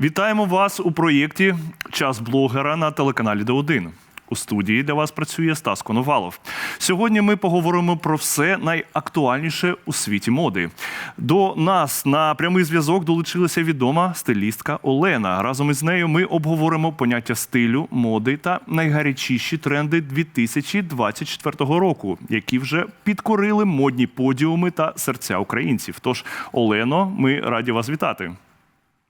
Вітаємо вас у проєкті Час блогера на телеканалі Д1. У студії для вас працює Стас Коновалов. Сьогодні ми поговоримо про все найактуальніше у світі моди. До нас на прямий зв'язок долучилася відома стилістка Олена. Разом із нею ми обговоримо поняття стилю, моди та найгарячіші тренди 2024 року, які вже підкорили модні подіуми та серця українців. Тож, Олено, ми раді вас вітати.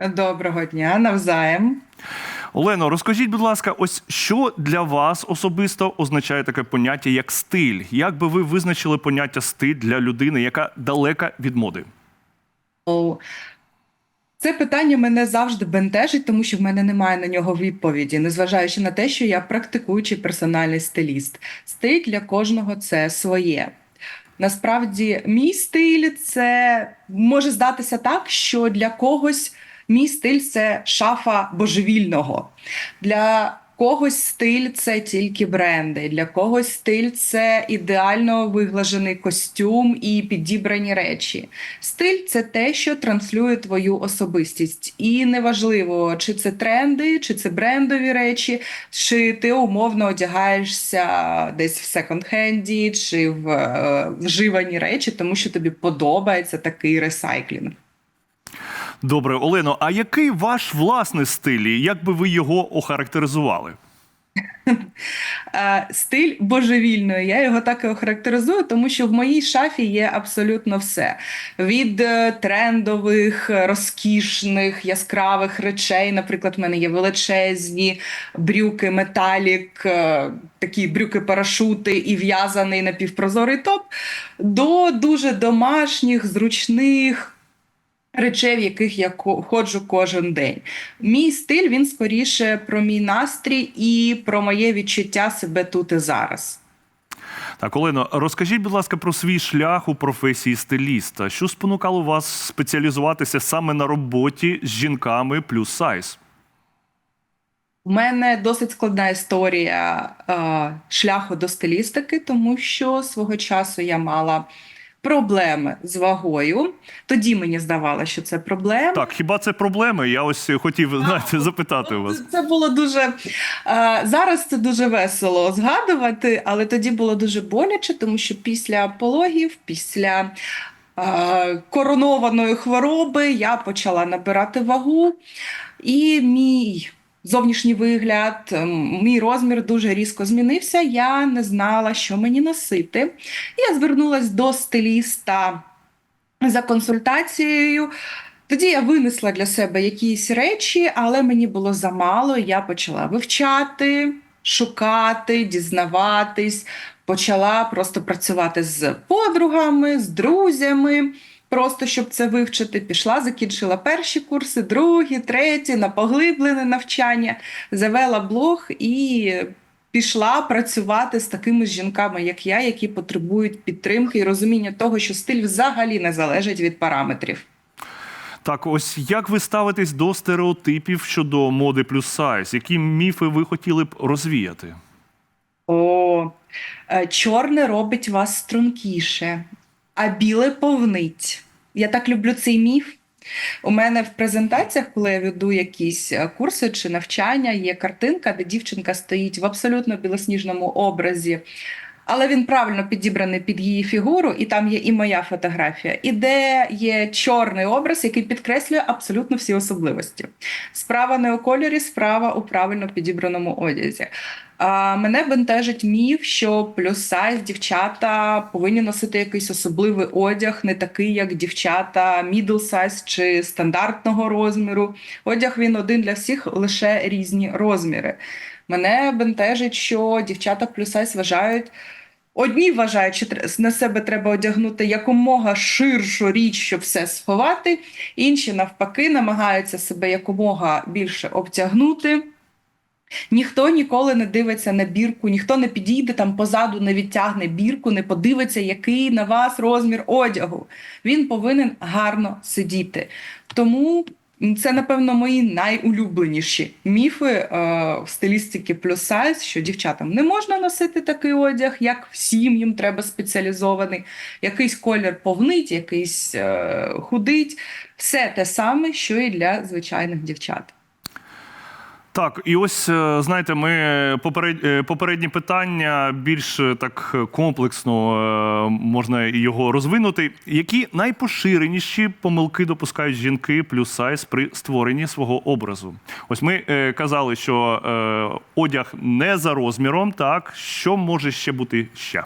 Доброго дня, навзаєм. Олено, розкажіть, будь ласка, ось що для вас особисто означає таке поняття як стиль? Як би ви визначили поняття стиль для людини, яка далека від моди? О, Це питання мене завжди бентежить, тому що в мене немає на нього відповіді, незважаючи на те, що я практикуючий персональний стиліст. Стиль для кожного це своє. Насправді, мій стиль це може здатися так, що для когось мій стиль це шафа божевільного. Для когось стиль це тільки бренди, для когось стиль це ідеально виглажений костюм і підібрані речі. Стиль це те, що транслює твою особистість. І неважливо, чи це тренди, чи це брендові речі, чи ти умовно одягаєшся десь в секонд-хенді, чи в е, вживані речі, тому що тобі подобається такий ресайклінг. Добре, Олено, а який ваш власний стиль? і Як би ви його охарактеризували? Е, Стиль божевільної. Я його так і охарактеризую, тому що в моїй шафі є абсолютно все: від е, трендових, розкішних, яскравих речей. Наприклад, в мене є величезні брюки, металік, е, такі брюки-парашути і в'язаний напівпрозорий топ, до дуже домашніх, зручних. Речей, в яких я ходжу кожен день. Мій стиль він скоріше про мій настрій і про моє відчуття себе тут і зараз. Так, Олено, розкажіть, будь ласка, про свій шлях у професії стиліста. Що спонукало вас спеціалізуватися саме на роботі з жінками плюс сайз? У мене досить складна історія е, шляху до стилістики, тому що свого часу я мала проблеми з вагою. Тоді мені здавалося, що це проблема. Так, хіба це проблеми? Я ось хотів знаєте, запитати у вас. Це було дуже е, зараз. Це дуже весело згадувати, але тоді було дуже боляче, тому що після пологів, після е, коронованої хвороби я почала набирати вагу, і мій. Зовнішній вигляд, ем, мій розмір дуже різко змінився. Я не знала, що мені носити. Я звернулася до стиліста за консультацією. Тоді я винесла для себе якісь речі, але мені було замало. Я почала вивчати, шукати, дізнаватись, почала просто працювати з подругами, з друзями. Просто щоб це вивчити, пішла, закінчила перші курси, другі, треті, на поглиблене навчання, завела блог і пішла працювати з такими жінками, як я, які потребують підтримки і розуміння того, що стиль взагалі не залежить від параметрів. Так, ось як ви ставитесь до стереотипів щодо моди плюс сайз? Які міфи ви хотіли б розвіяти? О, е, чорне робить вас стрункіше, а біле повнить. Я так люблю цей міф. У мене в презентаціях, коли я веду якісь е, курси чи навчання, є картинка, де дівчинка стоїть в абсолютно білосніжному образі, але він правильно підібраний під її фігуру, і там є і моя фотографія, і де є чорний образ, який підкреслює абсолютно всі особливості. Справа не у кольорі, справа у правильно підібраному одязі. Мене бентежить міф, що плюс сайз дівчата повинні носити якийсь особливий одяг, не такий, як дівчата middle size чи стандартного розміру. Одяг він один для всіх, лише різні розміри. Мене бентежить, що дівчата плюс сайз вважають. Одні вважають, що на себе треба одягнути якомога ширшу річ, щоб все сховати. Інші, навпаки, намагаються себе якомога більше обтягнути. Ніхто ніколи не дивиться на бірку, ніхто не підійде там позаду, не відтягне бірку, не подивиться, який на вас розмір одягу. Він повинен гарно сидіти. Тому це, напевно, мої найулюбленіші міфи е, в стилістики плюс сайз, що дівчатам не можна носити такий одяг, як всім їм треба спеціалізований. Якийсь колір повнить, якийсь е, худить. Все те саме, що і для звичайних дівчат. Так, і ось е, знаєте, ми поперед, е, попередні питання більш е, так комплексно можна його розвинути. Які найпоширеніші помилки допускають жінки плюс сайз при створенні свого образу? Ось ми казали, що одяг не за розміром. Так, що може ще бути ще?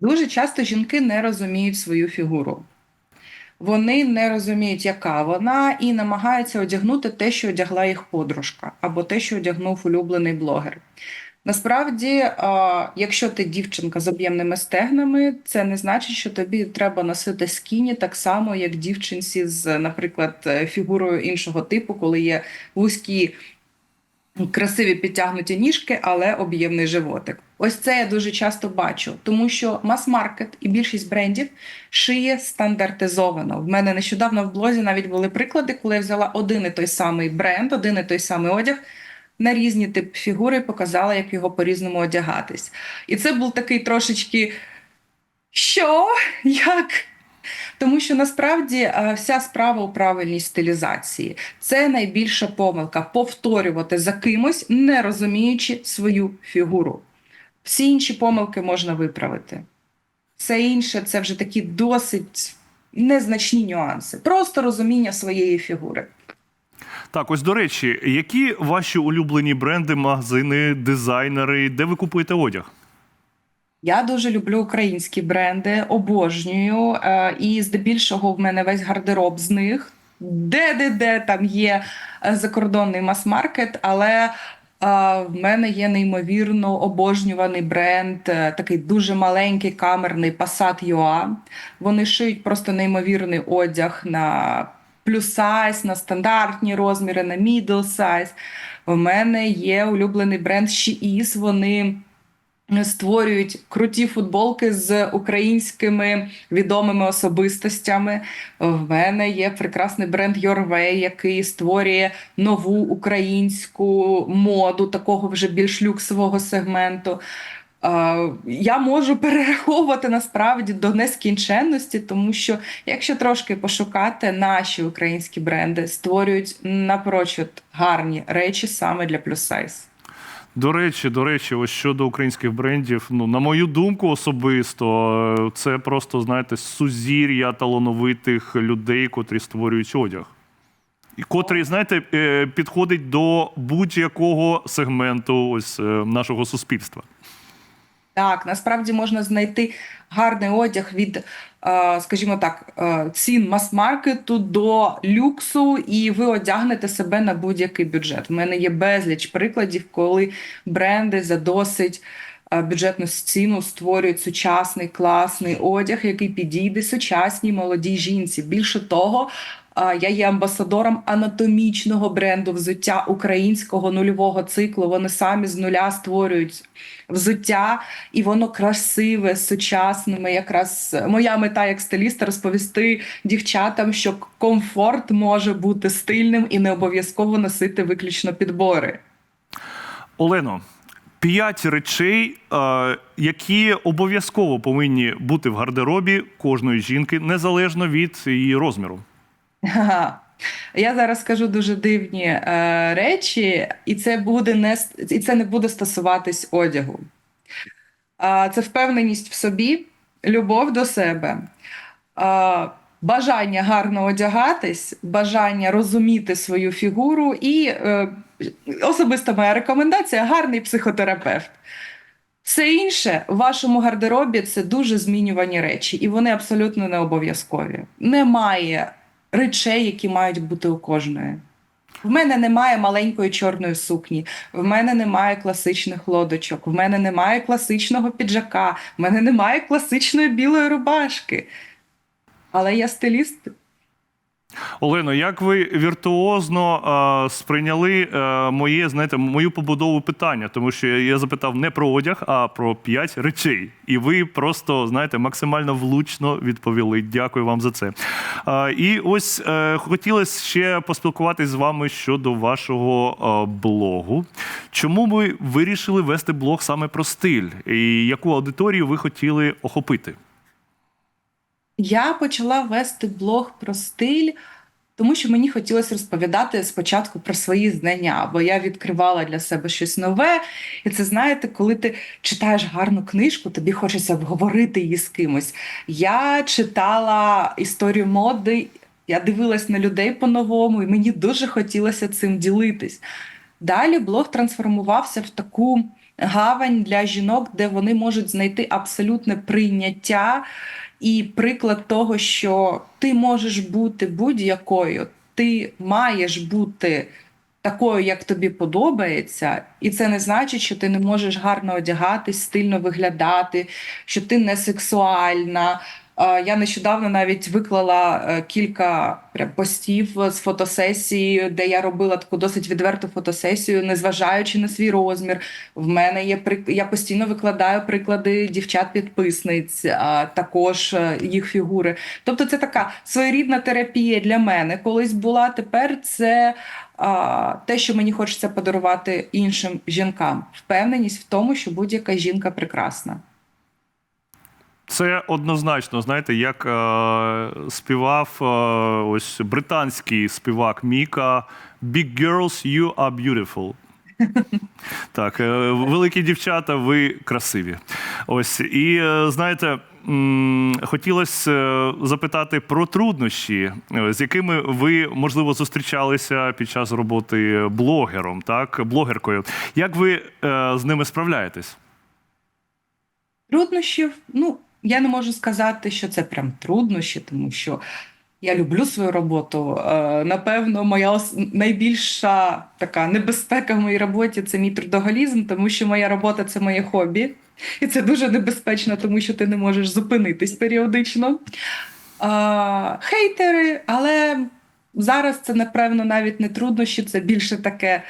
Дуже часто жінки не розуміють свою фігуру. Вони не розуміють, яка вона, і намагаються одягнути те, що одягла їх подружка, або те, що одягнув улюблений блогер. Насправді, якщо ти дівчинка з об'ємними стегнами, це не значить, що тобі треба носити скіні так само, як дівчинці з, наприклад, е, фігурою іншого типу, коли є вузькі красиві підтягнуті ніжки, але об'ємний животик. Ось це я дуже часто бачу, тому що мас-маркет і більшість брендів шиє стандартизовано. В мене нещодавно в блозі навіть були приклади, коли я взяла один і той самий бренд, один і той самий одяг. На різні тип фігури і показала, як його по-різному одягатись. І це був такий трошечки що? Як? Тому що насправді е, вся справа у правильній стилізації. Це найбільша помилка повторювати за кимось, не розуміючи свою фігуру. Всі інші помилки можна виправити. Все інше це вже такі досить незначні нюанси. Просто розуміння своєї фігури. Так, ось до речі, які ваші улюблені бренди, магазини, дизайнери, де ви купуєте одяг? Я дуже люблю українські бренди, обожнюю. е, І здебільшого в мене весь гардероб з них. Де-де-де там є е, закордонний мас-маркет, але е, в мене є неймовірно обожнюваний бренд, такий дуже маленький камерний Passat UA. Вони шиють просто неймовірний одяг на плюс сайз, на стандартні розміри, на middle size. У мене є улюблений бренд Sheis. Вони створюють круті футболки з українськими відомими особистостями. В мене є прекрасний бренд Way, який створює нову українську моду такого вже більш люксового сегменту. Я можу перераховувати насправді до нескінченності, тому що якщо трошки пошукати, наші українські бренди створюють напрочуд гарні речі саме для плюс сайз. До речі, до речі, ось щодо українських брендів, ну на мою думку, особисто е, це просто знаєте сузір'я талановитих людей, котрі створюють одяг. І котрий, знаєте, е, підходить до будь-якого сегменту ось е, нашого суспільства. Так, насправді можна знайти гарний одяг від, е, скажімо так, е, цін мас-маркету до люксу, і ви одягнете себе на будь-який бюджет. У мене є безліч прикладів, коли бренди за досить е, бюджетну ціну створюють сучасний класний одяг, який підійде сучасній молодій жінці. Більше того. Я є амбасадором анатомічного бренду взуття українського нульового циклу. Вони самі з нуля створюють взуття, і воно красиве, сучасними. Якраз моя мета як стиліста розповісти дівчатам, що комфорт може бути стильним і не обов'язково носити виключно підбори. Олено, п'ять речей, які обов'язково повинні бути в гардеробі кожної жінки, незалежно від її розміру. Я зараз скажу дуже дивні е, речі, і це буде не і це не буде стосуватись одягу. А, це впевненість в собі, любов до себе, а, бажання гарно одягатись, бажання розуміти свою фігуру, і е, особиста моя рекомендація гарний психотерапевт. Все інше в вашому гардеробі це дуже змінювані речі, і вони абсолютно не обов'язкові. Немає речей, які мають бути у кожної. В мене немає маленької чорної сукні, в мене немає класичних лодочок, в мене немає класичного піджака, в мене немає класичної білої рубашки. Але я стиліст. Олено, як ви віртуозно е, сприйняли е, моє, знаєте, мою побудову питання, тому що я, я запитав не про одяг, а про п'ять речей. І ви просто знаєте максимально влучно відповіли. Дякую вам за це. Е, і ось е, хотілося ще поспілкуватись з вами щодо вашого е, блогу. Чому ви вирішили вести блог саме про стиль? І яку аудиторію ви хотіли охопити? Я почала вести блог про стиль Тому що мені хотілося розповідати спочатку про свої знання, бо я відкривала для себе щось нове. І це знаєте, коли ти читаєш гарну книжку, тобі хочеться обговорити її з кимось. Я читала історію моди, я дивилась на людей по-новому, і мені дуже хотілося цим ділитись. Далі блог трансформувався в таку гавань для жінок, де вони можуть знайти абсолютне прийняття і приклад того, що ти можеш бути будь-якою, ти маєш бути такою, як тобі подобається, і це не значить, що ти не можеш гарно одягатись, стильно виглядати, що ти не сексуальна. Е, Я нещодавно навіть виклала е, кілька прям постів з фотосесії, де я робила таку досить відверту фотосесію, незважаючи на свій розмір. В мене є я постійно викладаю приклади дівчат-підписниць, а також е, їх фігури. Тобто, це така своєрідна терапія для мене колись була. Тепер це а, те, що мені хочеться подарувати іншим жінкам. Впевненість в тому, що будь-яка жінка прекрасна. Це однозначно, знаєте, як е, співав е, ось британський співак Міка Big girls, you are beautiful. Так, е, великі дівчата, ви красиві. Ось і е, знаєте, хотілося е, запитати про труднощі, е, з якими ви можливо зустрічалися під час роботи блогером, так, блогеркою. Як ви е, з ними справляєтесь? Труднощів, ну я не можу сказати, що це прям труднощі, тому що я люблю свою роботу. Е, Напевно, моя найбільша така небезпека в моїй роботі це мій трудоголізм, тому що моя робота це моє хобі. І це дуже небезпечно, тому що ти не можеш зупинитись періодично. Хейтери, але зараз це, напевно, навіть не труднощі, це більше таке.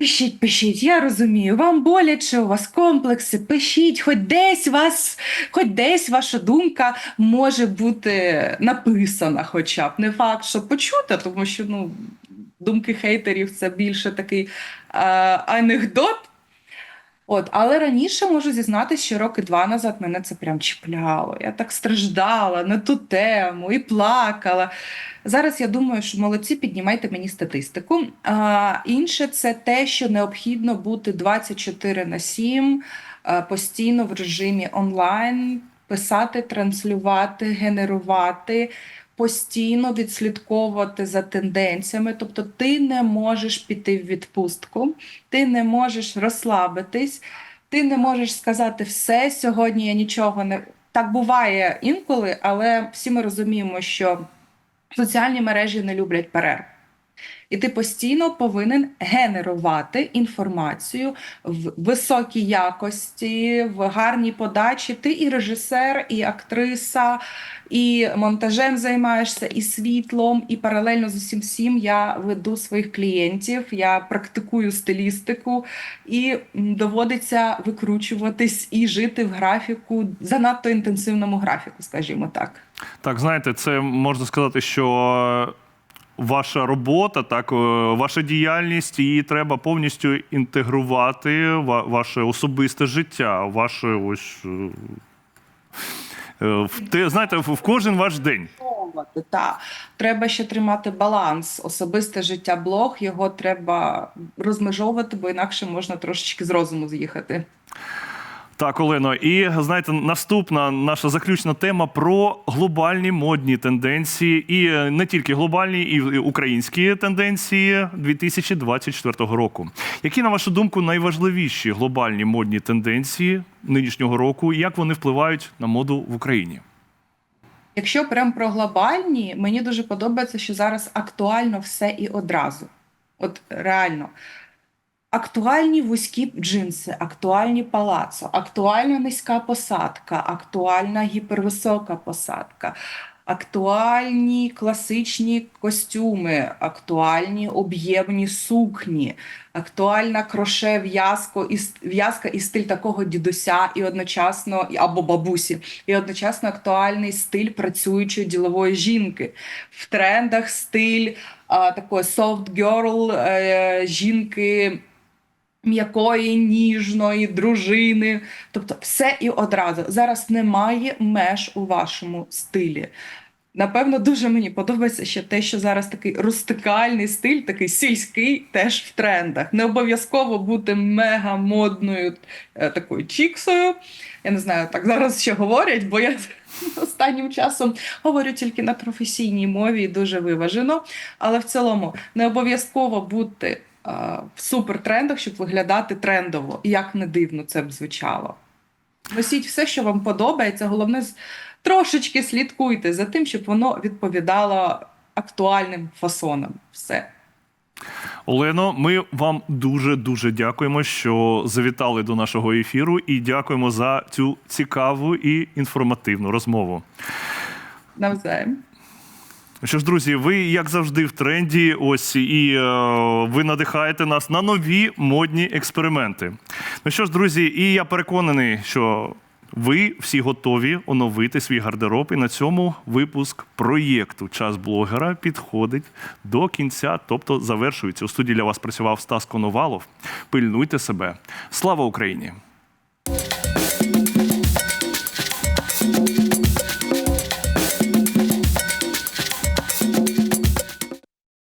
Пишіть, пишіть, я розумію, вам боляче, у вас комплекси, пишіть, хоч десь вас, хоч десь ваша думка може бути написана, хоча б. Не факт, що почута, тому що ну, думки хейтерів це більше такий е, анекдот. От, але раніше можу зізнатися, що роки два назад мене це прям чіпляло. Я так страждала на ту тему і плакала. Зараз я думаю, що молодці, піднімайте мені статистику. А, інше це те, що необхідно бути 24 на 7 постійно в режимі онлайн, писати, транслювати, генерувати. Постійно відслідковувати за тенденціями, тобто ти не можеш піти в відпустку, ти не можеш розслабитись, ти не можеш сказати все сьогодні. Я нічого не так буває інколи, але всі ми розуміємо, що соціальні мережі не люблять перерв. І ти постійно повинен генерувати інформацію в високій якості, в гарній подачі. Ти і режисер, і актриса, і монтажем займаєшся, і світлом, і паралельно з усім всім я веду своїх клієнтів, я практикую стилістику, і доводиться викручуватись і жити в графіку, занадто інтенсивному графіку, скажімо так. Так, знаєте, це можна сказати, що ваша робота, так, е, ваша діяльність, її треба повністю інтегрувати ваше особисте життя, ваше ось. е, е, в те, знаєте, в кожен ваш день. Та треба ще тримати баланс. Особисте життя блог його треба розмежовувати, бо інакше можна трошечки з розуму з'їхати. Так, Олено, і знаєте, наступна наша заключна тема про глобальні модні тенденції, і е, не тільки глобальні, і українські тенденції 2024 року. Які, на вашу думку, найважливіші глобальні модні тенденції нинішнього року, як вони впливають на моду в Україні? Якщо прям про глобальні, мені дуже подобається, що зараз актуально все і одразу. От реально. Актуальні вузькі джинси, актуальні палацо, актуальна низька посадка, актуальна гіпервисока посадка, актуальні класичні костюми, актуальні об'ємні сукні, актуальна кроше в'язко і в'язка і стиль такого дідуся, і одночасно або бабусі, і одночасно актуальний стиль працюючої ділової жінки. В трендах стиль такої soft girl е, жінки м'якої, ніжної, дружини. Тобто все і одразу. Зараз немає меж у вашому стилі. Напевно, дуже мені подобається ще те, що зараз такий рустикальний стиль, такий сільський, теж в трендах. Не обов'язково бути мега модною е, такою чіксою. Я не знаю, так зараз ще говорять, бо я останнім часом говорю тільки на професійній мові і дуже виважено. Але в цілому не обов'язково бути в супертрендах, щоб виглядати трендово. І як не дивно це б звучало. Носіть все, що вам подобається. Головне, трошечки слідкуйте за тим, щоб воно відповідало актуальним фасонам. Все. Олено, ми вам дуже дуже дякуємо, що завітали до нашого ефіру, і дякуємо за цю цікаву і інформативну розмову. Навзаєм. Що ж, друзі, ви як завжди в тренді. Ось і е, ви надихаєте нас на нові модні експерименти. Ну що ж, друзі, і я переконаний, що ви всі готові оновити свій гардероб. І на цьому випуск проєкту Час блогера підходить до кінця, тобто завершується. У студії для вас працював Стас Коновалов. Пильнуйте себе. Слава Україні!